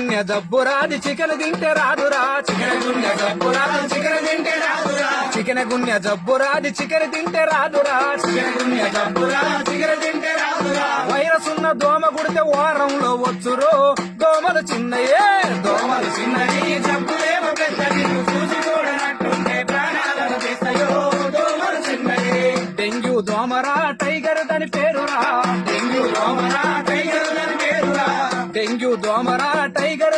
గున్నె జబ్బు రాదు చికెన్ తింటే రాదురా. చికెన్ గున్నె జబ్బు రాదు చికెన్ తింటే రాదురా. చికెన్ గున్నె జబ్బు రాదు చికెన్ తింటే రాదురా. చికెన్ గున్నె జబ్బు రాదు చికెన్ తింటే రాదురా. వైరస్ ఉన్న దోమ గుడితే వారంలో వచ్చురు. దోమలు చిన్నయే దోమలు చిన్నయి. జబ్బులేమో పెద్దది చూసుకోవడనట్టుంటే దోమరా టైగర్ దాని పేరురా. Dengue దోమరా దోమరా tiger